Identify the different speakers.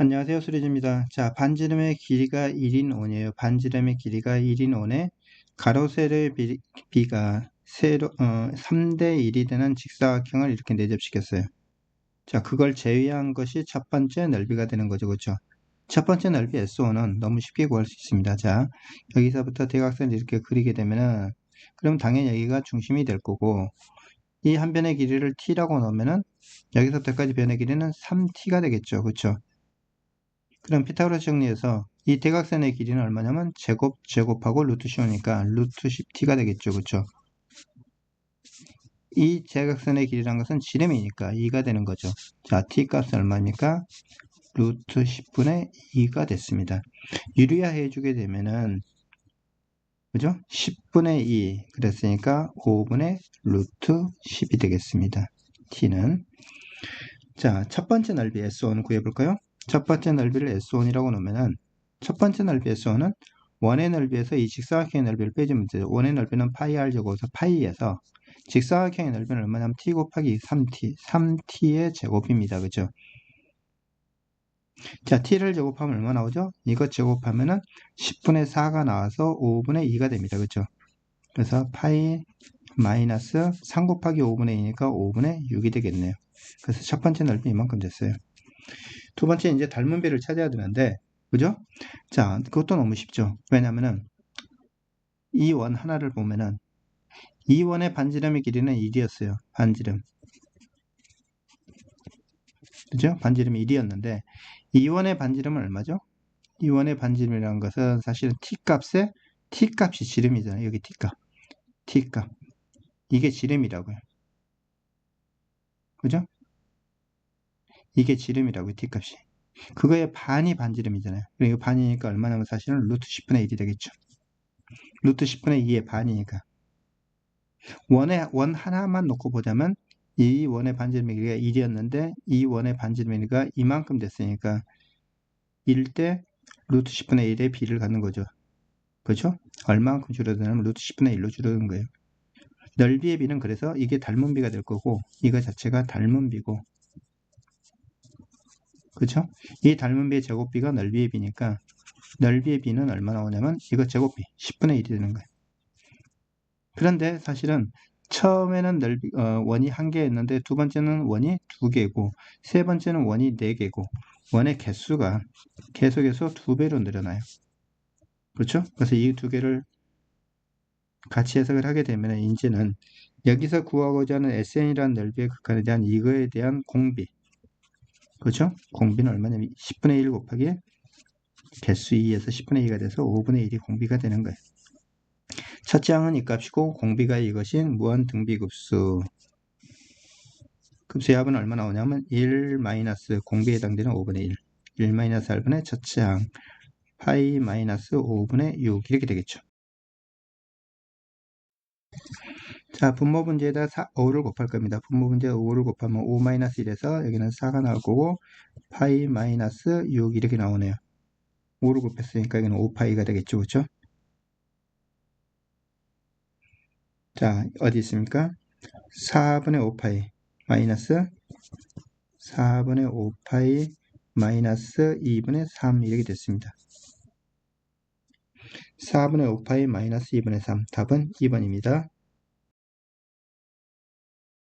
Speaker 1: 안녕하세요. 수리즈입니다. 자, 반지름의 길이가 1인 5이에요. 반지름의 길이가 1인 5에 가로 세로의 비, 비가 세로, 어, 3대 1이 되는 직사각형을 이렇게 내접시켰어요. 자, 그걸 제외한 것이 첫 번째 넓이가 되는 거죠. 그렇죠? 첫 번째 넓이 S5는 너무 쉽게 구할 수 있습니다. 자, 여기서부터 대각선을 이렇게 그리게 되면은 그럼 당연히 여기가 중심이 될 거고 이 한 변의 길이를 t라고 넣으면은 여기서부터까지 변의 길이는 3t가 되겠죠. 그렇죠? 그럼 피타고라스 정리해서 이 대각선의 길이는 얼마냐면 제곱 제곱하고 루트 씌우니까 루트 10t가 되겠죠. 그렇죠? 이 대각선의 길이란 것은 지름이니까 2가 되는 거죠. 자, t 값은 얼마입니까? 루트 10분의 2가 됐습니다. 유리화 해주게 되면은 그죠? 10분의 2 그랬으니까 5분의 루트 10이 되겠습니다. t는 자, 첫 번째 넓이 S1 구해볼까요? 첫 번째 넓이를 S1이라고 놓으면은 첫 번째 넓이 S1은 원의 넓이에서 이 직사각형의 넓이를 빼주면 돼요. 원의 넓이는 파이 r 제곱에서 파이에서 직사각형의 넓이는 얼마냐면 t 곱하기 3t, 3t의 제곱입니다. 그죠? 자, t를 제곱하면 얼마 나오죠? 이거 제곱하면은 10분의 4가 나와서 5분의 2가 됩니다. 그죠? 그래서 파이 마이너스 3 곱하기 5분의 2니까 5분의 6이 되겠네요. 그래서 첫 번째 넓이 이만큼 됐어요. 두 번째 이제 닮은 비를 찾아야 되는데 그죠? 자 그것도 너무 쉽죠. 왜냐면은 이 원 하나를 보면은 이 원의 반지름의 길이는 1이었어요. 반지름. 그죠? 반지름이 1이었는데 이 원의 반지름은 얼마죠? 이 원의 반지름이라는 것은 사실은 t값에 t값이 지름이잖아요. 여기 t값. t값. 이게 지름이라고요. 그죠? 이게 지름이라고요, t값이. 그거의 반이 반지름이잖아요. 그리고 반이니까 얼마냐면 사실은 루트 10분의 1이 되겠죠. 루트 10분의 2의 반이니까. 원에, 원 하나만 놓고 보자면 이 원의 반지름의 길이가 1이었는데 이 원의 반지름의 길이가 이만큼 됐으니까 1대 루트 10분의 1의 비를 갖는 거죠. 그렇죠? 얼마만큼 줄어드냐면 루트 10분의 1로 줄어든 거예요. 넓이의 비는 그래서 이게 닮은 비가 될 거고 이거 자체가 닮은 비고 그쵸? 이 닮은 비의 제곱비가 넓이의 비니까 넓이의 비는 얼마 나 오냐면 이거 제곱비 10분의 1이 되는 거예요. 그런데 사실은 처음에는 넓이, 어, 원이 한 개였는데 두 번째는 원이 두 개고 세 번째는 원이 네 개고 원의 개수가 계속해서 두 배로 늘어나요. 그렇죠? 그래서 이 두 개를 같이 해석을 하게 되면 이제는 여기서 구하고자 하는 SN이라는 넓이의 극한에 대한 이거에 대한 공비 그렇죠? 공비는 얼마냐면 10분의 1 곱하기 개수 2에서 10분의 2가 돼서 5분의 1이 공비가 되는 거예요. 첫째 항은 이 값이고 공비가 이것인 무한 등비급수 급수의 합은 얼마 나오냐면 1 마이너스 공비에 해당되는 5분의 1 1 마이너스 8분의 첫째 항 파이 마이너스 5분의 6 이렇게 되겠죠. 자, 분모 분제에다 4, 5를 곱할 겁니다. 분모 분제 5를 곱하면 5-1에서 여기는 4가 나올 거고 파이 마이너스 6 이렇게 나오네요. 5를 곱했으니까 여기는 5파이가 되겠죠. 그렇죠? 자, 어디 있습니까? 4분의 5파이 마이너스 4분의 5파이 마이너스 2분의 3 이렇게 됐습니다. 4분의 5파이 마이너스 2분의 3 답은 2번입니다.